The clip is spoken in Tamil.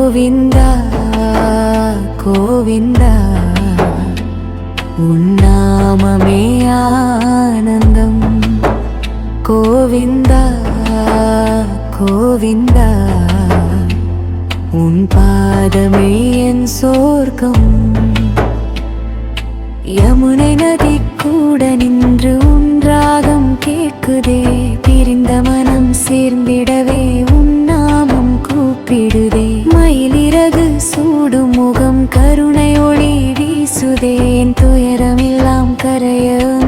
கோவிந்தா கோவிந்தா உன்னாமமே ஆனந்தம். கோவிந்தா கோவிந்தா உன் பாதமே என் சோர்க்கம். யமுனை நதி கூட நின்று உன் ராகம் கேட்குதே மயிலிறகு சூடும் முகம் கருணை ஒளி வீசுதேன் துயரமெல்லாம் கரையும்